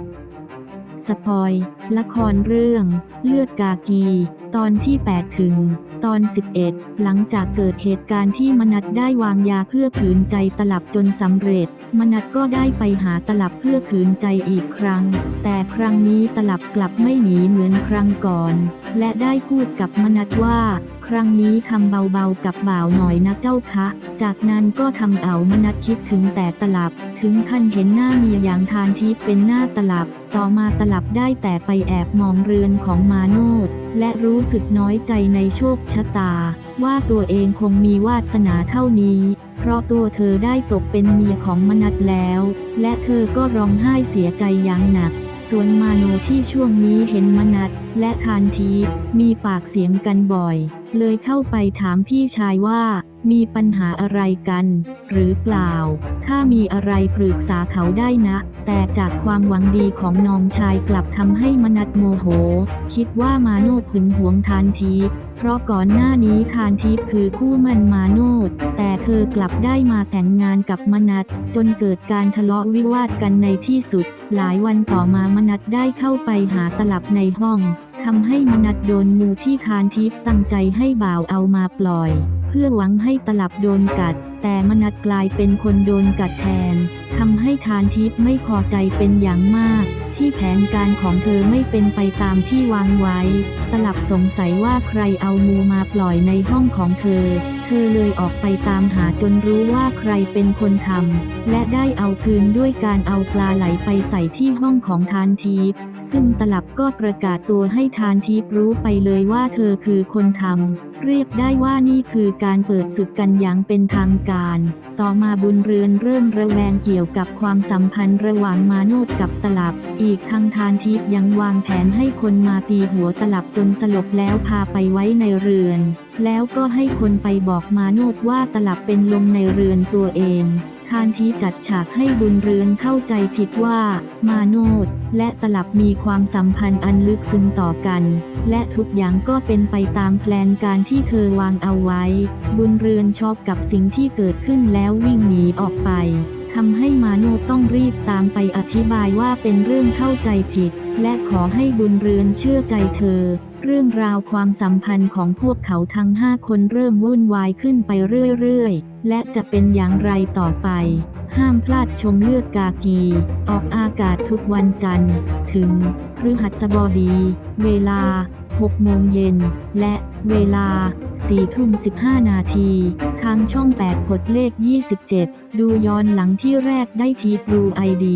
Thank you. สปอย ละครเรื่อง เลือดกากี ตอนที่ 8 ถึง ตอน 11 หลังจากเกิดเหตุการณ์ที่มนัดได้วางยาเพื่อขืนใจตลับจนสำเร็จ มนัดก็ได้ไปหาตลับเพื่อขืนใจอีกครั้ง แต่ครั้งนี้ตลับกลับไม่หนีเหมือนครั้งก่อน และได้พูดกับมนัดว่า ครั้งนี้ทำเบาๆกับบ่าวหน่อยนะเจ้าคะ จากนั้นก็ทำเอามนัดคิดถึงแต่ตลับ ถึงขั้นเห็นหน้าเมียอย่างทานทิพย์เป็นหน้าตลับ ต่อมาตลับได้แต่ไปแอบมองเรือนของมาโนดและรู้สึกน้อยใจในโชคชะตา ว่าตัวเองคงมีวาสนาเท่านี้ เพราะตัวเธอได้ตกเป็นเมียของมนัดแล้ว และเธอก็ร้องไห้เสียใจอย่างหนัก ส่วนมาโนที่ช่วงนี้เห็นมนัดและทานทีมีปากเสียงกันบ่อย เลยเข้าไปถามพี่ชายว่า มีปัญหาอะไรกัน หรือเปล่า ถ้ามีอะไรปรึกษาเขาได้นะ แต่จากความหวังดีของน้องชายกลับทำให้มนัดโมโห คิดว่ามาโนดหึงหวงทานที เพราะก่อนหน้านี้ทานทิพย์คือคู่มันมาโนดแต่ เธอกลับได้มาแต่งงานกับมนัดจนเกิดการทะเลาะวิวาทกันในที่สุด หลายวันต่อมามนัดได้เข้าไปหาตลับในห้องทำให้มนัดโดนงูที่ทานทิพตั้งใจให้บ่าวเอามาปล่อย เพื่อหวังให้ตลับโดนกัด แต่มนัดกลายเป็นคนโดนกัดแทนทำให้ทานทิพไม่พอใจเป็นอย่างมาก ที่แผนการของเธอไม่เป็นไปตามที่วางไว้ ตลับสงสัยว่าใครเอางูมาปล่อยในห้องของเธอ ธอเลยออกไปตามหาจนรู้ว่าใครเป็นคนทำ และได้เอาคืนด้วยการเอาปลาไหลไปใส่ที่ห้องของทานทีซึ่งตลับก็ประกาศตัวให้ทานทีรู้ไปเลยว่าเธอคือคนทำ เรียกได้ว่านี่คือการเปิดศึกกันอย่างเป็นทางการ ต่อมาบุญเรือนเริ่มระแวงเกี่ยวกับความสัมพันธ์ระหว่างมาโนดกับตลับ อีกทางทานทิพย์ยังวางแผนให้คนมาตีหัวตลับจนสลบแล้วพาไปไว้ในเรือน แล้วก็ให้คนไปบอกมาโนดว่าตลับเป็นลมในเรือนตัวเอง ทานทีจัดฉากให้บุญเรือนเข้าใจผิดว่า มาโนดและตลับมีความสัมพันธ์อันลึกซึ้งต่อกัน และทุกอย่างก็เป็นไปตามแพลนการที่เธอวางเอาไว้ บุญเรือนชอบกับสิ่งที่เกิดขึ้นแล้ววิ่งหนีออกไปทำให้มาโนดต้องรีบตามไปอธิบายว่าเป็นเรื่องเข้าใจผิด และขอให้บุญเรือนเชื่อใจเธอ เรื่องราวความสัมพันธ์ของพวกเขาทั้งห้าคนเริ่มวุ่นวายขึ้นไปเรื่อยๆ และจะเป็นอย่างไรต่อไป ห้ามพลาดชมเลือดกากี ออกอากาศทุกวันจันทร์ ถึงพฤหัสบดี เวลา 6 โมงเย็น และเวลา 4 ทุ่ม 15 นาที ทางช่อง 8 กดเลข 27 ดูย้อนหลังที่แรกได้ที่ True ID